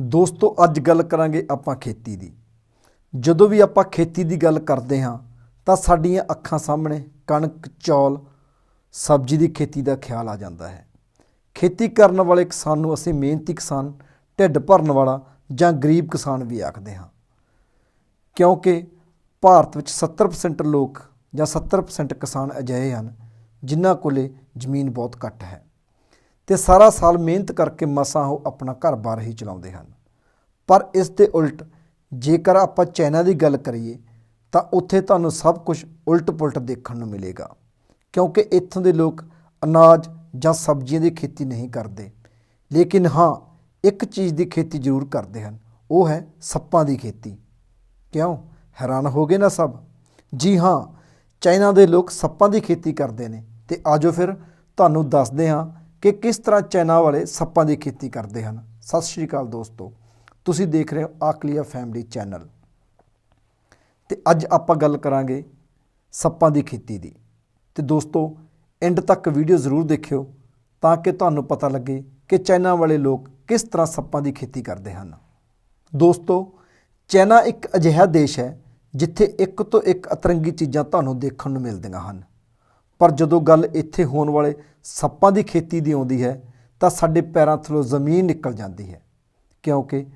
ਦੋਸਤੋ, ਅੱਜ ਗੱਲ ਕਰਾਂਗੇ ਆਪਾਂ ਖੇਤੀ ਦੀ। ਜਦੋਂ ਵੀ ਆਪਾਂ ਖੇਤੀ ਦੀ ਗੱਲ ਕਰਦੇ ਹਾਂ, ਤਾਂ ਸਾਡੀਆਂ ਅੱਖਾਂ ਸਾਹਮਣੇ ਕਣਕ, ਚੌਲ, ਸਬਜ਼ੀ ਦੀ ਖੇਤੀ ਦਾ ਖਿਆਲ ਆ ਜਾਂਦਾ ਹੈ। ਖੇਤੀ ਕਰਨ ਵਾਲੇ ਕਿਸਾਨ ਨੂੰ ਅਸੀਂ ਮਿਹਨਤੀ ਕਿਸਾਨ, ਢਿੱਡ ਭਰਨ ਵਾਲਾ ਜਾਂ ਗਰੀਬ ਕਿਸਾਨ ਵੀ ਆਖਦੇ ਹਾਂ। ਕਿਉਂਕਿ ਭਾਰਤ ਵਿੱਚ 70% ਲੋਕ ਜਾਂ 70% ਕਿਸਾਨ ਅਜਿਹੇ ਹਨ, ਜਿਨ੍ਹਾਂ ਕੋਲੇ ਜ਼ਮੀਨ ਬਹੁਤ ਘੱਟ ਹੈ। ਤੇ ਸਾਰਾ ਸਾਲ ਮਿਹਨਤ ਕਰਕੇ ਮਸਾਂ ਉਹ ਆਪਣਾ ਘਰ-ਬਾਰ ਹੀ ਚਲਾਉਂਦੇ ਹਨ। ਪਰ ਇਸ ਦੇ ਉਲਟ, ਜੇਕਰ ਆਪਾਂ ਚਾਈਨਾ ਦੀ ਗੱਲ ਕਰੀਏ, ਤਾਂ ਉੱਥੇ ਤੁਹਾਨੂੰ ਸਭ ਕੁਝ ਉਲਟ-ਪੁਲਟ ਦੇਖਣ ਨੂੰ ਮਿਲੇਗਾ। ਕਿਉਂਕਿ ਇੱਥੋਂ ਦੇ ਲੋਕ ਅਨਾਜ ਜਾਂ ਸਬਜ਼ੀਆਂ ਦੀ ਖੇਤੀ ਨਹੀਂ ਕਰਦੇ। ਲੇਕਿਨ ਹਾਂ, ਇੱਕ ਚੀਜ਼ ਦੀ ਖੇਤੀ ਜ਼ਰੂਰ ਕਰਦੇ ਹਨ। ਉਹ ਹੈ ਸੱਪਾਂ ਦੀ ਖੇਤੀ। ਕਿਉਂ? ਹੈਰਾਨ ਹੋ ਗਏ ਨਾ ਸਭ? ਜੀ ਹਾਂ ਚਾਈਨਾ ਦੇ ਲੋਕ ਸੱਪਾਂ ਦੀ ਖੇਤੀ ਕਰਦੇ ਨੇ। ਤੇ ਆਜੋ ਫਿਰ, ਤੁਹਾਨੂੰ ਦੱਸਦੇ ਹਾਂ ਕਿ ਕਿਸ ਤਰ੍ਹਾਂ ਚਾਈਨਾ ਵਾਲੇ ਸੱਪਾਂ ਦੀ ਖੇਤੀ ਕਰਦੇ ਹਨ? ਸਤਿ ਸ਼੍ਰੀ ਅਕਾਲ ਦੋਸਤੋ। ਤੁਸੀਂ ਦੇਖ ਰਹੇ ਹੋ ਆਕਲੀਆ ਫੈਮਿਲੀ ਚੈਨਲ। ਤੇ ਅੱਜ ਆਪਾਂ ਗੱਲ ਕਰਾਂਗੇ ਸੱਪਾਂ ਦੀ ਖੇਤੀ ਦੀ। ਤੇ ਦੋਸਤੋ ਐਂਡ ਤੱਕ ਵੀਡੀਓ ਜ਼ਰੂਰ ਦੇਖਿਓ ਤਾਂ ਕਿ ਤੁਹਾਨੂੰ ਪਤਾ ਲੱਗੇ ਕਿ ਚਾਈਨਾ ਵਾਲੇ ਲੋਕ ਕਿਸ ਤਰ੍ਹਾਂ ਸੱਪਾਂ ਦੀ ਖੇਤੀ ਕਰਦੇ ਹਨ। ਦੋਸਤੋ ਚਾਈਨਾ ਇੱਕ ਅਜਿਹਾ ਦੇਸ਼ ਹੈ ਜਿੱਥੇ ਇੱਕ ਤੋਂ ਇੱਕ ਅਤਰੰਗੀ ਚੀਜ਼ਾਂ ਤੁਹਾਨੂੰ ਦੇਖਣ ਨੂੰ ਮਿਲਦੀਆਂ ਹਨ। ਪਰ ਜਦੋਂ ਗੱਲ ਇੱਥੇ ਹੋਣ ਵਾਲੇ ਸੱਪਾਂ ਦੀ ਖੇਤੀ ਦੀ ਆਉਂਦੀ ਹੈ, ਤਾਂ ਸਾਡੇ ਪੈਰਾਂ ਥੱਲੋਂ ਜ਼ਮੀਨ ਨਿਕਲ ਜਾਂਦੀ ਹੈ। ਕਿਉਂਕਿ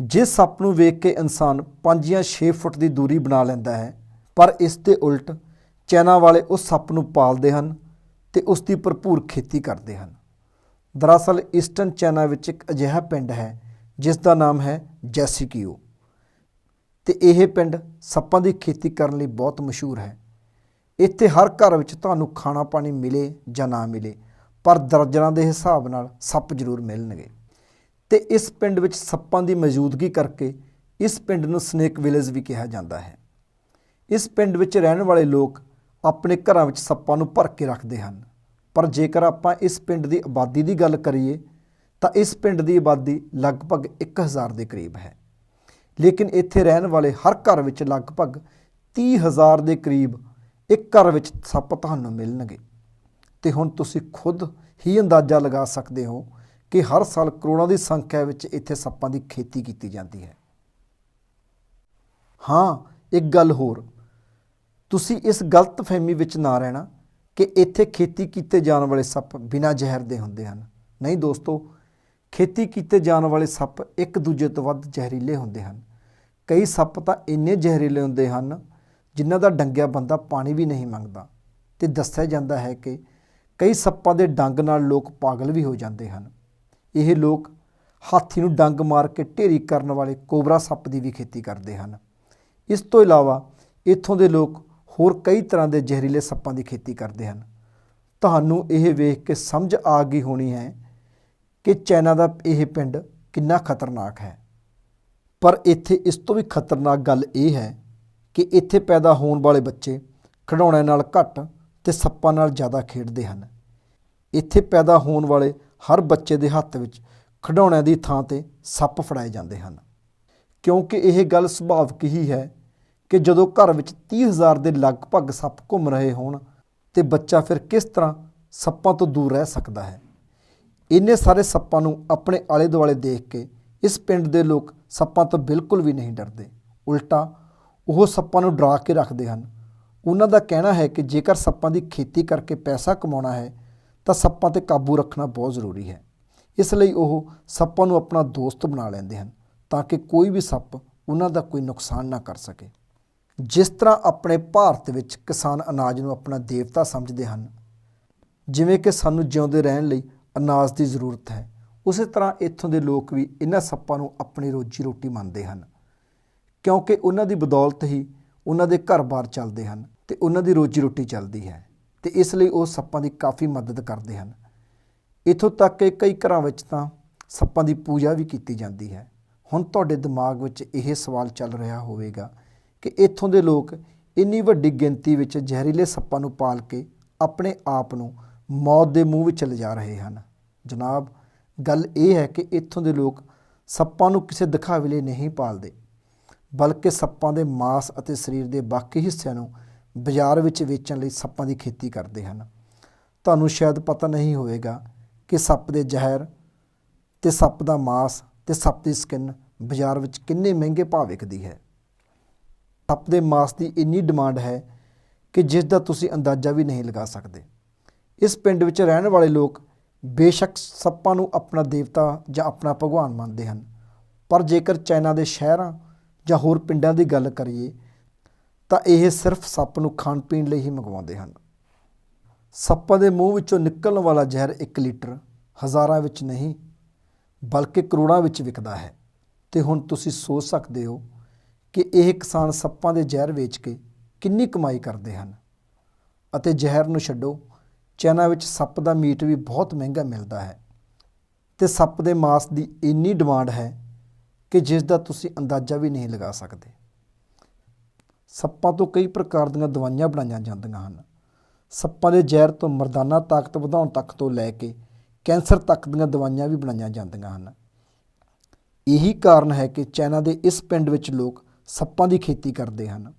ਜਿਸ ਸੱਪ ਨੂੰ ਵੇਖ ਕੇ ਇਨਸਾਨ 5 ਜਾਂ 6 ਫੁੱਟ ਦੀ ਦੂਰੀ ਬਣਾ ਲੈਂਦਾ ਹੈ, ਪਰ ਇਸ ਦੇ ਉਲਟ ਚਾਈਨਾ ਵਾਲੇ ਉਸ ਸੱਪ ਨੂੰ ਪਾਲਦੇ ਹਨ ਤੇ ਉਸ ਦੀ ਭਰਪੂਰ ਖੇਤੀ ਕਰਦੇ ਹਨ। ਦਰਅਸਲ ਈਸਟਰਨ ਚੈਨਾ ਵਿੱਚ ਇੱਕ ਅਜਿਹਾ ਪਿੰਡ ਹੈ, ਜਿਸ ਦਾ ਨਾਮ ਹੈ ਜੈਸੀਕਿਓ। ਤੇ ਇਹ ਪਿੰਡ ਸੱਪਾਂ ਦੀ ਖੇਤੀ ਕਰਨ ਲਈ ਬਹੁਤ ਮਸ਼ਹੂਰ ਹੈ। ਇੱਥੇ ਹਰ ਘਰ ਵਿੱਚ ਤੁਹਾਨੂੰ ਖਾਣਾ ਪਾਣੀ ਮਿਲੇ ਜਾਂ ਨਾ ਮਿਲੇ, ਪਰ ਦਰਜਨਾਂ ਦੇ ਹਿਸਾਬ ਨਾਲ ਸੱਪ ਜ਼ਰੂਰ ਮਿਲਣਗੇ। ਤੇ ਇਸ ਪਿੰਡ ਵਿੱਚ ਸੱਪਾਂ ਦੀ ਮੌਜੂਦਗੀ ਕਰਕੇ ਇਸ ਪਿੰਡ ਨੂੰ ਸਨੇਕ ਵਿਲੇਜ ਵੀ ਕਿਹਾ ਜਾਂਦਾ ਹੈ। ਇਸ ਪਿੰਡ ਵਿੱਚ ਰਹਿਣ ਵਾਲੇ ਲੋਕ ਆਪਣੇ ਘਰਾਂ ਵਿੱਚ ਸੱਪਾਂ ਨੂੰ ਭਰ ਕੇ ਰੱਖਦੇ ਹਨ। ਪਰ ਜੇਕਰ ਆਪਾਂ ਇਸ ਪਿੰਡ ਦੀ ਆਬਾਦੀ ਦੀ ਗੱਲ ਕਰੀਏ, ਤਾਂ ਇਸ ਪਿੰਡ ਦੀ ਆਬਾਦੀ ਲਗਭਗ 1000 ਦੇ ਕਰੀਬ ਹੈ। ਲੇਕਿਨ ਇੱਥੇ ਰਹਿਣ ਵਾਲੇ ਹਰ ਘਰ ਵਿੱਚ ਲਗਭਗ 30000 ਦੇ ਕਰੀਬ ਇੱਕ ਘਰ ਵਿੱਚ ਸੱਪ ਤੁਹਾਨੂੰ ਮਿਲਣਗੇ। ਤੇ ਹੁਣ ਤੁਸੀਂ ਖੁਦ ਹੀ ਅੰਦਾਜ਼ਾ ਲਗਾ ਸਕਦੇ ਹੋ ਕਿ ਹਰ ਸਾਲ ਕਰੋੜਾਂ ਦੀ ਸੰਖਿਆ ਵਿੱਚ ਇੱਥੇ ਸੱਪਾਂ ਦੀ ਖੇਤੀ ਕੀਤੀ ਜਾਂਦੀ ਹੈ। ਹਾਂ, ਇੱਕ ਗੱਲ ਹੋਰ। ਤੁਸੀਂ ਇਸ ਗਲਤ ਫਹਿਮੀ ਵਿੱਚ ਨਾ ਰਹਿਣਾ ਕਿ ਇੱਥੇ ਖੇਤੀ ਕੀਤੇ ਜਾਣ ਵਾਲੇ ਸੱਪ ਬਿਨਾਂ ਜ਼ਹਿਰ ਦੇ ਹੁੰਦੇ ਹਨ। ਨਹੀਂ ਦੋਸਤੋ, ਖੇਤੀ ਕੀਤੇ ਜਾਣ ਵਾਲੇ ਸੱਪ ਇੱਕ ਦੂਜੇ ਤੋਂ ਵੱਧ ਜ਼ਹਿਰੀਲੇ ਹੁੰਦੇ ਹਨ। ਕਈ ਸੱਪ ਤਾਂ ਇੰਨੇ ਜ਼ਹਿਰੀਲੇ ਹੁੰਦੇ ਹਨ ਜਿਨ੍ਹਾਂ ਦਾ ਡੰਗਿਆ ਬੰਦਾ ਪਾਣੀ ਵੀ ਨਹੀਂ ਮੰਗਦਾ। ਤੇ ਦੱਸਿਆ ਜਾਂਦਾ ਹੈ ਕਿ ਕਈ ਸੱਪਾਂ ਦੇ ਡੰਗ ਨਾਲ ਲੋਕ ਪਾਗਲ ਵੀ ਹੋ ਜਾਂਦੇ ਹਨ। ਇਹ ਲੋਕ ਹਾਥੀ ਨੂੰ ਡੰਗ ਮਾਰ ਕੇ ਢੇਰੀ ਕਰਨ ਵਾਲੇ ਕੋਬਰਾ ਸੱਪ ਦੀ ਵੀ ਖੇਤੀ ਕਰਦੇ ਹਨ। ਇਸ ਤੋਂ ਇਲਾਵਾ ਇੱਥੋਂ ਦੇ ਲੋਕ ਹੋਰ ਕਈ ਤਰ੍ਹਾਂ ਦੇ ਜ਼ਹਿਰੀਲੇ ਸੱਪਾਂ ਦੀ ਖੇਤੀ ਕਰਦੇ ਹਨ। ਤੁਹਾਨੂੰ ਇਹ ਵੇਖ ਕੇ ਸਮਝ ਆ ਗਈ ਹੋਣੀ ਹੈ ਕਿ ਚਾਈਨਾ ਦਾ ਇਹ ਪਿੰਡ ਕਿੰਨਾ ਖਤਰਨਾਕ ਹੈ। ਪਰ ਇੱਥੇ ਇਸ ਤੋਂ ਵੀ ਖਤਰਨਾਕ ਗੱਲ ਇਹ ਹੈ ਕਿ ਇੱਥੇ ਪੈਦਾ ਹੋਣ ਵਾਲੇ ਬੱਚੇ ਖਿਡੌਣਿਆਂ ਨਾਲ ਘੱਟ ਤੇ ਸੱਪਾਂ ਨਾਲ ਜ਼ਿਆਦਾ ਖੇਡਦੇ ਹਨ। ਇੱਥੇ ਪੈਦਾ ਹੋਣ ਵਾਲੇ ਹਰ ਬੱਚੇ ਦੇ ਹੱਥ ਵਿੱਚ ਖਿਡੌਣਿਆਂ ਦੀ ਥਾਂ ਤੇ ਸੱਪ ਫੜਾਏ ਜਾਂਦੇ ਹਨ। ਕਿਉਂਕਿ ਇਹ ਗੱਲ ਸੁਭਾਵਿਕ ਹੀ ਹੈ ਕਿ ਜਦੋਂ ਘਰ ਵਿੱਚ 30000 ਦੇ ਲਗਭਗ ਸੱਪ ਘੁੰਮ ਰਹੇ ਹੋਣ ਤੇ ਬੱਚਾ ਫਿਰ ਕਿਸ ਤਰ੍ਹਾਂ ਸੱਪਾਂ ਤੋਂ ਦੂਰ ਰਹਿ ਸਕਦਾ ਹੈ। ਇੰਨੇ ਸਾਰੇ ਸੱਪਾਂ ਨੂੰ ਆਪਣੇ ਆਲੇ ਦੁਆਲੇ ਦੇਖ ਕੇ ਇਸ ਪਿੰਡ ਦੇ ਲੋਕ ਸੱਪਾਂ ਤੋਂ ਬਿਲਕੁਲ ਵੀ ਨਹੀਂ ਡਰਦੇ। ਉਲਟਾ ਉਹ ਸੱਪਾਂ ਨੂੰ ਡਰਾ ਕੇ ਰੱਖਦੇ ਹਨ। ਉਹਨਾਂ ਦਾ ਕਹਿਣਾ ਹੈ ਕਿ ਜੇਕਰ ਸੱਪਾਂ ਦੀ ਖੇਤੀ ਕਰਕੇ ਪੈਸਾ ਕਮਾਉਣਾ ਹੈ, ਤਾਂ ਸੱਪਾਂ ਤੇ ਕਾਬੂ ਰੱਖਣਾ ਬਹੁਤ ਜ਼ਰੂਰੀ ਹੈ। ਇਸ ਲਈ ਉਹ ਸੱਪਾਂ ਨੂੰ ਆਪਣਾ ਦੋਸਤ ਬਣਾ ਲੈਂਦੇ ਹਨ, ਤਾਂ ਕਿ ਕੋਈ ਵੀ ਸੱਪ ਉਹਨਾਂ ਦਾ ਕੋਈ ਨੁਕਸਾਨ ਨਾ ਕਰ ਸਕੇ। ਜਿਸ ਤਰ੍ਹਾਂ ਆਪਣੇ ਭਾਰਤ ਵਿੱਚ ਕਿਸਾਨ ਅਨਾਜ ਨੂੰ ਆਪਣਾ ਦੇਵਤਾ ਸਮਝਦੇ ਹਨ, ਜਿਵੇਂ ਕਿ ਸਾਨੂੰ ਜਿਉਂਦੇ ਰਹਿਣ ਲਈ ਅਨਾਜ ਦੀ ਜ਼ਰੂਰਤ ਹੈ, ਉਸੇ ਤਰ੍ਹਾਂ ਇੱਥੋਂ ਦੇ ਲੋਕ ਵੀ ਇਹਨਾਂ ਸੱਪਾਂ ਨੂੰ ਆਪਣੀ ਰੋਜੀ ਰੋਟੀ ਮੰਨਦੇ ਹਨ। ਕਿਉਂਕਿ ਉਹਨਾਂ ਦੀ ਬਦੌਲਤ ਹੀ ਉਹਨਾਂ ਦੇ ਘਰ-ਬਾਰ ਚੱਲਦੇ ਹਨ ਤੇ ਉਹਨਾਂ ਦੀ ਰੋਜੀ ਰੋਟੀ ਚੱਲਦੀ ਹੈ ਤੇ ਇਸ ਲਈ ਉਹ ਸੱਪਾਂ ਦੀ ਕਾਫੀ ਮਦਦ ਕਰਦੇ ਹਨ। ਇਥੋਂ ਤੱਕ ਕਿ ਕਈ ਘਰਾਂ ਵਿੱਚ ਤਾਂ ਸੱਪਾਂ ਦੀ ਪੂਜਾ ਵੀ ਕੀਤੀ ਜਾਂਦੀ ਹੈ। ਹੁਣ ਤੁਹਾਡੇ ਦਿਮਾਗ ਵਿੱਚ ਇਹ ਸਵਾਲ ਚੱਲ ਰਿਹਾ ਹੋਵੇਗਾ ਕਿ ਇੱਥੋਂ ਦੇ ਲੋਕ ਇੰਨੀ ਵੱਡੀ ਗਿਣਤੀ ਵਿੱਚ ਜ਼ਹਿਰੀਲੇ ਸੱਪਾਂ ਨੂੰ ਪਾਲ ਕੇ ਆਪਣੇ ਆਪ ਨੂੰ ਮੌਤ ਦੇ ਮੂੰਹ ਵਿੱਚ ਲਿਜਾ ਰਹੇ ਹਨ। ਜਨਾਬ, ਗੱਲ ਇਹ ਹੈ ਕਿ ਇੱਥੋਂ ਦੇ ਲੋਕ ਸੱਪਾਂ ਨੂੰ ਕਿਸੇ ਦਿਖਾਵੇ ਲਈ ਨਹੀਂ ਪਾਲਦੇ। ਬਲਕਿ ਸੱਪਾਂ ਦੇ ਮਾਸ ਅਤੇ ਸਰੀਰ ਦੇ ਬਾਕੀ ਹਿੱਸਿਆਂ ਨੂੰ ਬਾਜ਼ਾਰ ਵਿੱਚ ਵੇਚਣ ਲਈ ਸੱਪਾਂ ਦੀ ਖੇਤੀ ਕਰਦੇ ਹਨ। ਤੁਹਾਨੂੰ ਸ਼ਾਇਦ ਪਤਾ ਨਹੀਂ ਹੋਵੇਗਾ ਕਿ ਸੱਪ ਦੇ ਜ਼ਹਿਰ ਤੇ ਸੱਪ ਦਾ ਮਾਸ ਤੇ ਸੱਪ ਦੀ ਸਕਿਨ ਬਾਜ਼ਾਰ ਵਿੱਚ ਕਿੰਨੇ ਮਹਿੰਗੇ ਭਾਅ ਵਿਕਦੀ ਹੈ। ਸੱਪ ਦੇ ਮਾਸ ਦੀ ਇੰਨੀ ਡਿਮਾਂਡ ਹੈ ਕਿ ਜਿਸ ਦਾ ਤੁਸੀਂ ਅੰਦਾਜ਼ਾ ਵੀ ਨਹੀਂ ਲਗਾ ਸਕਦੇ। ਇਸ ਪਿੰਡ ਵਿੱਚ ਰਹਿਣ ਵਾਲੇ ਲੋਕ ਬੇਸ਼ੱਕ ਸੱਪਾਂ ਨੂੰ ਆਪਣਾ ਦੇਵਤਾ ਜਾਂ ਆਪਣਾ ਭਗਵਾਨ ਮੰਨਦੇ ਹਨ। ਪਰ ਜੇਕਰ ਚਾਈਨਾ ਦੇ ਸ਼ਹਿਰਾਂ ਜਾਂ ਹੋਰ ਪਿੰਡਾਂ ਦੀ ਗੱਲ ਕਰੀਏ, ਤਾਂ ਇਹ ਸਿਰਫ ਸੱਪ ਨੂੰ ਖਾਣ ਪੀਣ ਲਈ ਹੀ ਮੰਗਵਾਉਂਦੇ ਹਨ। ਸੱਪਾਂ ਦੇ ਮੂੰਹ ਵਿੱਚੋਂ ਨਿਕਲਣ ਵਾਲਾ ਜ਼ਹਿਰ 1 ਲੀਟਰ ਹਜ਼ਾਰਾਂ ਵਿੱਚ ਨਹੀਂ, ਬਲਕਿ ਕਰੋੜਾਂ ਵਿੱਚ ਵਿਕਦਾ ਹੈ। ਤੇ ਹੁਣ ਤੁਸੀਂ ਸੋਚ ਸਕਦੇ ਹੋ ਕਿ ਇਹ ਕਿਸਾਨ ਸੱਪਾਂ ਦੇ ਜ਼ਹਿਰ ਵੇਚ ਕੇ ਕਿੰਨੀ ਕਮਾਈ ਕਰਦੇ ਹਨ। ਅਤੇ ਜ਼ਹਿਰ ਨੂੰ ਛੱਡੋ ਚਾਈਨਾ ਵਿੱਚ ਸੱਪ ਦਾ ਮੀਟ ਵੀ ਬਹੁਤ ਮਹਿੰਗਾ ਮਿਲਦਾ ਹੈ। ਤੇ ਸੱਪ ਦੇ ਮਾਸ ਦੀ ਇੰਨੀ ਡਿਮਾਂਡ ਹੈ ਕਿ ਜਿਸ ਦਾ ਤੁਸੀਂ ਅੰਦਾਜ਼ਾ ਵੀ ਨਹੀਂ ਲਗਾ ਸਕਦੇ। ਸੱਪਾਂ ਤੋਂ ਕਈ ਪ੍ਰਕਾਰ ਦੀਆਂ ਦਵਾਈਆਂ ਬਣਾਈਆਂ ਜਾਂਦੀਆਂ ਹਨ। ਸੱਪਾਂ ਦੇ ਜ਼ਹਿਰ ਤੋਂ ਮਰਦਾਨਾ ਤਾਕਤ ਵਧਾਉਣ ਤੱਕ ਤੋਂ ਲੈ ਕੇ ਕੈਂਸਰ ਤੱਕ ਦੀਆਂ ਦਵਾਈਆਂ ਵੀ ਬਣਾਈਆਂ ਜਾਂਦੀਆਂ ਹਨ। ਇਹੀ ਕਾਰਨ ਹੈ ਕਿ ਚਾਈਨਾ ਦੇ ਇਸ ਪਿੰਡ ਵਿੱਚ ਲੋਕ ਸੱਪਾਂ ਦੀ ਖੇਤੀ ਕਰਦੇ ਹਨ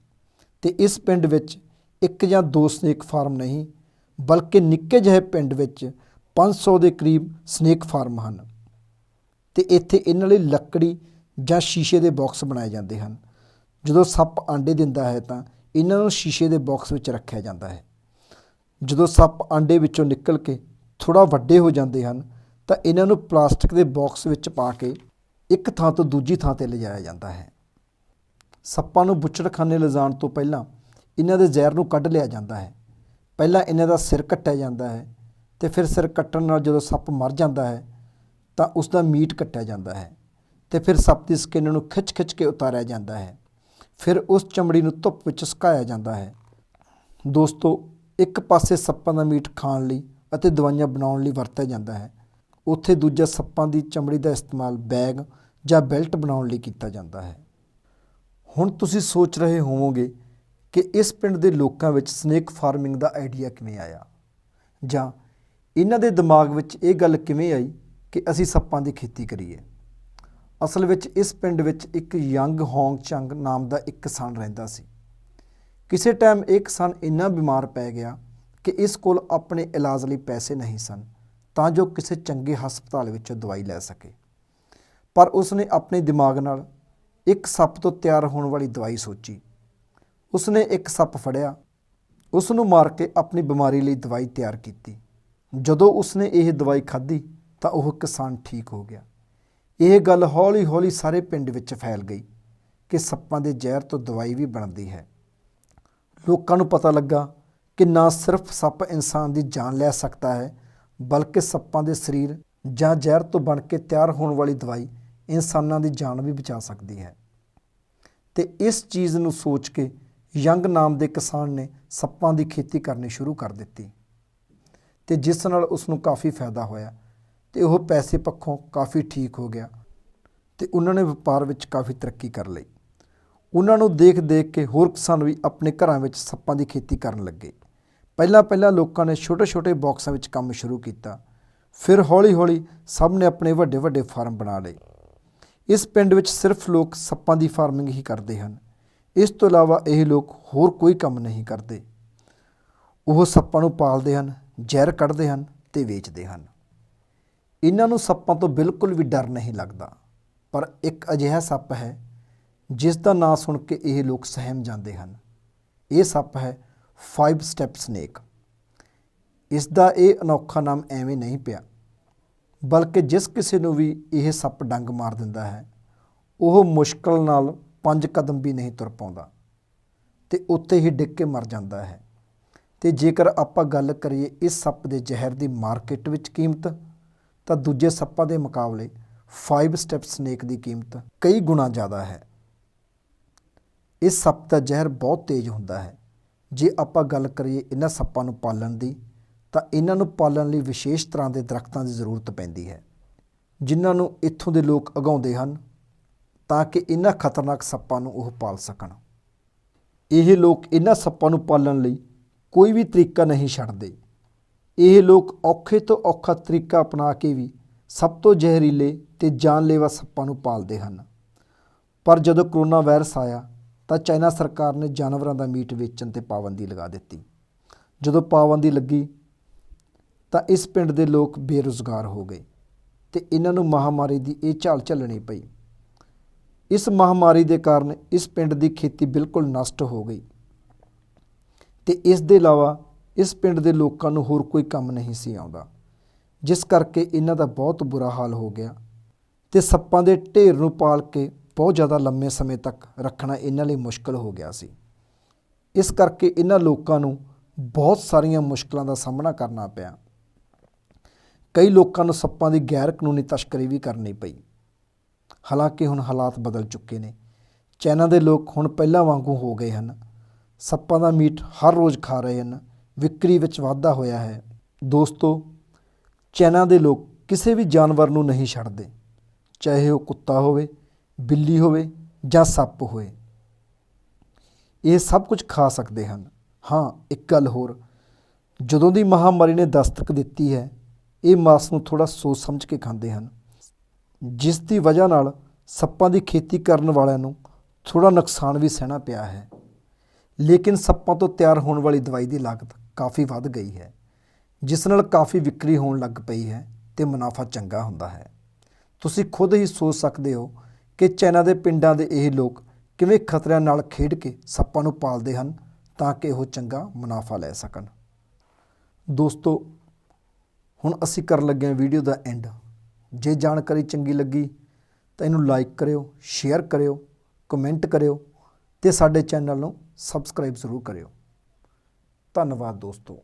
ਤੇ ਇਸ ਪਿੰਡ ਵਿੱਚ ਇੱਕ ਜਾਂ ਦੋ ਸਨੇਕ ਫਾਰਮ ਨਹੀਂ, ਬਲਕਿ ਨਿੱਕੇ ਜਿਹੇ ਪਿੰਡ ਵਿੱਚ 500 ਦੇ ਕਰੀਬ ਸਨੇਕ ਫਾਰਮ ਹਨ। ਤੇ ਇੱਥੇ ਇਹਨਾਂ ਲਈ ਲੱਕੜੀ ਜਾਂ ਸ਼ੀਸ਼ੇ ਦੇ ਬਾਕਸ ਬਣਾਏ ਜਾਂਦੇ ਹਨ। ਜਦੋਂ ਸੱਪ ਆਂਡੇ ਦਿੰਦਾ ਹੈ ਤਾਂ ਇਹਨਾਂ ਨੂੰ ਸ਼ੀਸ਼ੇ ਦੇ ਬਾਕਸ ਵਿੱਚ ਰੱਖਿਆ ਜਾਂਦਾ ਹੈ। ਜਦੋਂ ਸੱਪ ਆਂਡੇ ਵਿੱਚੋਂ ਨਿਕਲ ਕੇ ਥੋੜਾ ਵੱਡੇ ਹੋ ਜਾਂਦੇ ਹਨ, ਤਾਂ ਇਹਨਾਂ ਨੂੰ ਪਲਾਸਟਿਕ ਦੇ ਬਾਕਸ ਵਿੱਚ ਪਾ ਕੇ ਇੱਕ ਥਾਂ ਤੋਂ ਦੂਜੀ ਥਾਂ ਤੇ ਲਿਜਾਇਆ ਜਾਂਦਾ ਹੈ। ਸੱਪਾਂ ਨੂੰ ਬੁੱਚੜਖਾਨੇ ਲਿਜਾਣ ਤੋਂ ਪਹਿਲਾਂ ਇਹਨਾਂ ਦੇ ਜ਼ਹਿਰ ਨੂੰ ਕੱਢ ਲਿਆ ਜਾਂਦਾ ਹੈ। ਪਹਿਲਾਂ ਇਹਨਾਂ ਦਾ ਸਿਰ ਕੱਟਿਆ ਜਾਂਦਾ ਹੈ ਤੇ ਫਿਰ ਸਿਰ ਕੱਟਣ ਨਾਲ ਜਦੋਂ ਸੱਪ ਮਰ ਜਾਂਦਾ ਹੈ, ਤਾਂ ਉਸ ਦਾ ਮੀਟ ਕੱਟਿਆ ਜਾਂਦਾ ਹੈ। ਤੇ ਫਿਰ ਸੱਪ ਦੀ ਸਕਿਨ ਨੂੰ ਖਿੱਚ-ਖਿੱਚ ਕੇ ਉਤਾਰਿਆ ਜਾਂਦਾ ਹੈ। ਫਿਰ ਉਸ ਚਮੜੀ ਨੂੰ ਧੁੱਪ ਵਿੱਚ ਸੁਕਾਇਆ ਜਾਂਦਾ ਹੈ। ਦੋਸਤੋ, ਇੱਕ ਪਾਸੇ ਸੱਪਾਂ ਦਾ ਮੀਟ ਖਾਣ ਲਈ ਅਤੇ ਦਵਾਈਆਂ ਬਣਾਉਣ ਲਈ ਵਰਤਿਆ ਜਾਂਦਾ ਹੈ। ਉੱਥੇ ਦੂਜਾ ਸੱਪਾਂ ਦੀ ਚਮੜੀ ਦਾ ਇਸਤੇਮਾਲ ਬੈਗ ਜਾਂ ਬੈਲਟ ਬਣਾਉਣ ਲਈ ਕੀਤਾ ਜਾਂਦਾ ਹੈ। ਹੁਣ ਤੁਸੀਂ ਸੋਚ ਰਹੇ ਹੋਵੋਗੇ ਕਿ ਇਸ ਪਿੰਡ ਦੇ ਲੋਕਾਂ ਵਿੱਚ ਸਨੇਕ ਫਾਰਮਿੰਗ ਦਾ ਆਈਡੀਆ ਕਿਵੇਂ ਆਇਆ? ਜਾਂ ਇਹਨਾਂ ਦੇ ਦਿਮਾਗ ਵਿੱਚ ਇਹ ਗੱਲ ਕਿਵੇਂ ਆਈ ਕਿ ਅਸੀਂ ਸੱਪਾਂ ਦੀ ਖੇਤੀ ਕਰੀਏ? ਅਸਲ ਵਿੱਚ ਇਸ ਪਿੰਡ ਵਿੱਚ ਇੱਕ ਯੰਗ ਹੋਂਗ ਚੰਗ ਨਾਮ ਦਾ ਇੱਕ ਕਿਸਾਨ ਰਹਿੰਦਾ ਸੀ। ਕਿਸੇ ਟਾਈਮ ਇਹ ਕਿਸਾਨ ਇੰਨਾ ਬਿਮਾਰ ਪੈ ਗਿਆ ਕਿ ਇਸ ਕੋਲ ਆਪਣੇ ਇਲਾਜ ਲਈ ਪੈਸੇ ਨਹੀਂ ਸਨ, ਤਾਂ ਜੋ ਕਿਸੇ ਚੰਗੇ ਹਸਪਤਾਲ ਵਿੱਚੋਂ ਦਵਾਈ ਲੈ ਸਕੇ। ਪਰ ਉਸਨੇ ਆਪਣੇ ਦਿਮਾਗ ਨਾਲ ਇੱਕ ਸੱਪ ਤੋਂ ਤਿਆਰ ਹੋਣ ਵਾਲੀ ਦਵਾਈ ਸੋਚੀ। ਉਸਨੇ ਇੱਕ ਸੱਪ ਫੜਿਆ। ਉਸ ਨੂੰ ਮਾਰ ਕੇ ਆਪਣੀ ਬਿਮਾਰੀ ਲਈ ਦਵਾਈ ਤਿਆਰ ਕੀਤੀ। ਜਦੋਂ ਉਸਨੇ ਇਹ ਦਵਾਈ ਖਾਧੀ, ਤਾਂ ਉਹ ਕਿਸਾਨ ਠੀਕ ਹੋ ਗਿਆ। ਇਹ ਗੱਲ ਹੌਲੀ-ਹੌਲੀ ਸਾਰੇ ਪਿੰਡ ਵਿੱਚ ਫੈਲ ਗਈ ਕਿ ਸੱਪਾਂ ਦੇ ਜ਼ਹਿਰ ਤੋਂ ਦਵਾਈ ਵੀ ਬਣਦੀ ਹੈ। ਲੋਕਾਂ ਨੂੰ ਪਤਾ ਲੱਗਾ ਕਿ ਨਾ ਸਿਰਫ ਸੱਪ ਇਨਸਾਨ ਦੀ ਜਾਨ ਲੈ ਸਕਦਾ ਹੈ, ਬਲਕਿ ਸੱਪਾਂ ਦੇ ਸਰੀਰ ਜਾਂ ਜ਼ਹਿਰ ਤੋਂ ਬਣ ਕੇ ਤਿਆਰ ਹੋਣ ਵਾਲੀ ਦਵਾਈ ਇਨਸਾਨਾਂ ਦੀ ਜਾਨ ਵੀ ਬਚਾ ਸਕਦੀ ਹੈ। ਤੇ ਇਸ ਚੀਜ਼ ਨੂੰ ਸੋਚ ਕੇ ਯੰਗ ਨਾਮ ਦੇ ਕਿਸਾਨ ਨੇ ਸੱਪਾਂ ਦੀ ਖੇਤੀ ਕਰਨੀ ਸ਼ੁਰੂ ਕਰ ਦਿੱਤੀ। ਤੇ ਜਿਸ ਨਾਲ ਉਸ ਨੂੰ ਕਾਫੀ ਫਾਇਦਾ ਹੋਇਆ। ਤੇ ਉਹ ਪੈਸੇ ਪੱਖੋਂ ਕਾਫੀ ਠੀਕ ਹੋ ਗਿਆ ਤੇ ਉਹਨਾਂ ਨੇ ਵਪਾਰ ਵਿੱਚ ਕਾਫੀ ਤਰੱਕੀ ਕਰ ਲਈ। ਉਹਨਾਂ ਨੂੰ ਦੇਖ-ਦੇਖ ਕੇ ਹੋਰ ਕਿਸਾਨ ਵੀ ਆਪਣੇ ਘਰਾਂ ਵਿੱਚ ਸੱਪਾਂ ਦੀ ਖੇਤੀ ਕਰਨ ਲੱਗੇ। ਪਹਿਲਾਂ ਪਹਿਲਾਂ ਲੋਕਾਂ ਨੇ ਛੋਟੇ-ਛੋਟੇ ਬਾਕਸਾਂ ਵਿੱਚ ਕੰਮ ਸ਼ੁਰੂ ਕੀਤਾ। ਫਿਰ ਹੌਲੀ-ਹੌਲੀ ਸਭ ਨੇ ਆਪਣੇ ਵੱਡੇ-ਵੱਡੇ ਫਾਰਮ ਬਣਾ ਲਏ। ਇਸ ਪਿੰਡ ਵਿੱਚ ਸਿਰਫ ਲੋਕ ਸੱਪਾਂ ਦੀ ਫਾਰਮਿੰਗ ਹੀ ਕਰਦੇ ਹਨ। ਇਸ ਤੋਂ ਇਲਾਵਾ ਇਹ ਲੋਕ ਹੋਰ ਕੋਈ ਕੰਮ ਨਹੀਂ ਕਰਦੇ। ਉਹ ਸੱਪਾਂ ਨੂੰ ਪਾਲਦੇ ਹਨ, ਜ਼ਹਿਰ ਕੱਢਦੇ ਹਨ ਤੇ ਵੇਚਦੇ ਹਨ। ਇਹਨਾਂ ਨੂੰ ਸੱਪਾਂ ਤੋਂ ਬਿਲਕੁਲ ਵੀ ਡਰ ਨਹੀਂ ਲੱਗਦਾ। ਪਰ ਇੱਕ ਅਜਿਹਾ ਸੱਪ ਹੈ, ਜਿਸ ਦਾ ਨਾਂ ਸੁਣ ਕੇ ਇਹ ਲੋਕ ਸਹਿਮ ਜਾਂਦੇ ਹਨ। ਇਹ ਸੱਪ ਹੈ 5 ਸਟੈਪ ਸਨੇਕ ਇਸ ਦਾ ਇਹ ਅਨੋਖਾ ਨਾਮ ਐਵੇਂ ਨਹੀਂ ਪਿਆ, ਬਲਕਿ ਜਿਸ ਕਿਸੇ ਨੂੰ ਵੀ ਇਹ ਸੱਪ ਡੰਗ ਮਾਰ ਦਿੰਦਾ ਹੈ, ਉਹ ਮੁਸ਼ਕਲ ਨਾਲ ਪੰਜ ਕਦਮ ਵੀ ਨਹੀਂ ਤੁਰ ਪਾਉਂਦਾ ਤੇ ਉੱਥੇ ਹੀ ਡਿੱਗ ਕੇ ਮਰ ਜਾਂਦਾ ਹੈ। ਤੇ ਜੇਕਰ ਆਪਾਂ ਗੱਲ ਕਰੀਏ ਇਸ ਸੱਪ ਦੇ ਜ਼ਹਿਰ ਦੀ ਮਾਰਕੀਟ ਵਿੱਚ ਕੀਮਤ ਤਾਂ ਦੂਜੇ ਸੱਪਾਂ ਦੇ ਮੁਕਾਬਲੇ 5 ਸਟੈਪ ਸਨੇਕ ਦੀ ਕੀਮਤ ਕਈ ਗੁਣਾ ਜ਼ਿਆਦਾ ਹੈ। ਇਸ ਸੱਪ ਦਾ ਜ਼ਹਿਰ ਬਹੁਤ ਤੇਜ਼ ਹੁੰਦਾ ਹੈ। ਜੇ ਆਪਾਂ ਗੱਲ ਕਰੀਏ ਇਹਨਾਂ ਸੱਪਾਂ ਨੂੰ ਪਾਲਣ ਦੀ, ਤਾਂ ਇਹਨਾਂ ਨੂੰ ਪਾਲਣ ਲਈ ਵਿਸ਼ੇਸ਼ ਤਰ੍ਹਾਂ ਦੇ ਦਰਖਤਾਂ ਦੀ ਜ਼ਰੂਰਤ ਪੈਂਦੀ ਹੈ, ਜਿਨ੍ਹਾਂ ਨੂੰ ਇੱਥੋਂ ਦੇ ਲੋਕ ਉਗਾਉਂਦੇ ਹਨ ਤਾਂ ਕਿ ਇਹਨਾਂ ਖਤਰਨਾਕ ਸੱਪਾਂ ਨੂੰ ਉਹ ਪਾਲ ਸਕਣ। ਇਹ ਲੋਕ ਇਹਨਾਂ ਸੱਪਾਂ ਨੂੰ ਪਾਲਣ ਲਈ ਕੋਈ ਵੀ ਤਰੀਕਾ ਨਹੀਂ ਛੱਡਦੇ। ਇਹ ਲੋਕ ਔਖੇ ਤੋਂ ਔਖਾ ਤਰੀਕਾ ਅਪਣਾ ਕੇ ਵੀ ਸਭ ਤੋਂ ਜ਼ਹਿਰੀਲੇ ਤੇ ਜਾਨਲੇਵਾ ਸੱਪਾਂ ਨੂੰ ਪਾਲਦੇ ਹਨ। ਪਰ ਜਦੋਂ ਕਰੋਨਾ ਵਾਇਰਸ ਆਇਆ ਤਾਂ ਚਾਈਨਾ ਸਰਕਾਰ ਨੇ ਜਾਨਵਰਾਂ ਦਾ ਮੀਟ ਵੇਚਣ ਤੇ ਪਾਬੰਦੀ ਲਗਾ ਦਿੱਤੀ। ਜਦੋਂ ਪਾਬੰਦੀ ਲੱਗੀ ਤਾਂ ਇਸ ਪਿੰਡ ਦੇ ਲੋਕ ਬੇਰੁਜ਼ਗਾਰ ਹੋ ਗਏ ਤੇ ਇਹਨਾਂ ਨੂੰ ਮਹਾਮਾਰੀ ਦੀ ਇਹ ਝਾਲ ਝੱਲਣੀ ਪਈ। ਇਸ ਮਹਾਮਾਰੀ ਦੇ ਕਾਰਨ ਇਸ ਪਿੰਡ ਦੀ ਖੇਤੀ ਬਿਲਕੁਲ ਨਸ਼ਟ ਹੋ ਗਈ ਤੇ ਇਸ ਦੇ ਇਲਾਵਾ ਇਸ ਪਿੰਡ ਦੇ ਲੋਕਾਂ ਨੂੰ ਹੋਰ ਕੋਈ ਕੰਮ ਨਹੀਂ ਸੀ ਆਉਂਦਾ। ਜਿਸ ਕਰਕੇ ਇਹਨਾਂ ਦਾ ਬਹੁਤ ਬੁਰਾ ਹਾਲ ਹੋ ਗਿਆ ਤੇ ਸੱਪਾਂ ਦੇ ਢੇਰ ਨੂੰ ਪਾਲ ਕੇ ਬਹੁਤ ਜ਼ਿਆਦਾ ਲੰਮੇ ਸਮੇਂ ਤੱਕ ਰੱਖਣਾ ਇਹਨਾਂ ਲਈ ਮੁਸ਼ਕਲ ਹੋ ਗਿਆ ਸੀ। ਇਸ ਕਰਕੇ ਇਹਨਾਂ ਲੋਕਾਂ ਨੂੰ ਬਹੁਤ ਸਾਰੀਆਂ ਮੁਸ਼ਕਲਾਂ ਦਾ ਸਾਹਮਣਾ ਕਰਨਾ ਪਿਆ। ਕਈ ਲੋਕਾਂ ਨੂੰ ਸੱਪਾਂ ਦੀ ਗੈਰ ਕਾਨੂੰਨੀ ਤਸਕਰੀ ਵੀ ਕਰਨੀ ਪਈ। ਹਾਲਾਂਕਿ ਹੁਣ ਹਾਲਾਤ ਬਦਲ ਚੁੱਕੇ ਨੇ। ਚਾਈਨਾ ਦੇ ਲੋਕ ਹੁਣ ਪਹਿਲਾਂ ਵਾਂਗੂ ਹੋ ਗਏ ਹਨ। ਸੱਪਾਂ ਦਾ ਮੀਟ ਹਰ ਰੋਜ਼ ਖਾ ਰਹੇ ਹਨ। ਵਿਕਰੀ ਵਿੱਚ ਵਾਧਾ ਹੋਇਆ ਹੈ। ਦੋਸਤੋ ਚਾਈਨਾ ਦੇ ਲੋਕ ਕਿਸੇ ਵੀ ਜਾਨਵਰ ਨੂੰ ਨਹੀਂ ਛੱਡਦੇ। ਚਾਹੇ ਉਹ ਕੁੱਤਾ ਹੋਵੇ, ਬਿੱਲੀ ਹੋਵੇ ਜਾਂ ਸੱਪ ਹੋਵੇ ਇਹ ਸਭ ਕੁਝ ਖਾ ਸਕਦੇ ਹਨ। ਹਾਂ, ਇੱਕ ਗੱਲ ਹੋਰ। ਜਦੋਂ ਦੀ ਮਹਾਮਾਰੀ ਨੇ ਦਸਤਕ ਦਿੱਤੀ ਹੈ, ਇਹ ਮਾਸ ਨੂੰ ਥੋੜਾ ਸੋਚ ਸਮਝ ਕੇ ਖਾਂਦੇ ਹਨ। ਜਿਸ ਦੀ ਵਜ੍ਹਾ ਨਾਲ ਸੱਪਾਂ ਦੀ ਖੇਤੀ ਕਰਨ ਵਾਲਿਆਂ ਨੂੰ ਥੋੜਾ ਨੁਕਸਾਨ ਵੀ ਸਹਿਣਾ ਪਿਆ ਹੈ। ਲੇਕਿਨ ਸੱਪਾਂ ਤੋਂ ਤਿਆਰ ਹੋਣ ਵਾਲੀ ਦਵਾਈ ਦੀ ਲਾਗਤ ਕਾਫੀ ਵੱਧ ਗਈ ਹੈ, ਜਿਸ ਨਾਲ ਕਾਫੀ ਵਿਕਰੀ ਹੋਣ ਲੱਗ ਪਈ ਹੈ ਤੇ ਮੁਨਾਫਾ ਚੰਗਾ ਹੁੰਦਾ ਹੈ। ਤੁਸੀਂ ਖੁਦ ਹੀ ਸੋਚ ਸਕਦੇ ਹੋ ਕਿ ਚਾਈਨਾ ਦੇ ਪਿੰਡਾਂ ਦੇ ਇਹ ਲੋਕ ਕਿਵੇਂ ਖਤਰਿਆਂ ਨਾਲ ਖੇਡ ਕੇ ਸੱਪਾਂ ਨੂੰ ਪਾਲਦੇ ਹਨ ਤਾਂ ਕਿ ਉਹ ਚੰਗਾ ਮੁਨਾਫਾ ਲੈ ਸਕਣ। ਦੋਸਤੋ, ਹੁਣ ਅਸੀਂ ਕਰਨ ਲੱਗੇ ਹਾਂ ਵੀਡੀਓ ਦਾ ਐਂਡ। ਜੇ ਜਾਣਕਾਰੀ ਚੰਗੀ ਲੱਗੀ ਤਾਂ ਇਹਨੂੰ ਲਾਈਕ ਕਰਿਓ, ਸ਼ੇਅਰ ਕਰਿਓ, ਕਮੈਂਟ ਕਰਿਓ ਤੇ ਸਾਡੇ ਚੈਨਲ ਨੂੰ ਸਬਸਕ੍ਰਾਈਬ ਜ਼ਰੂਰ ਕਰਿਓ। ਧੰਨਵਾਦ ਦੋਸਤੋ।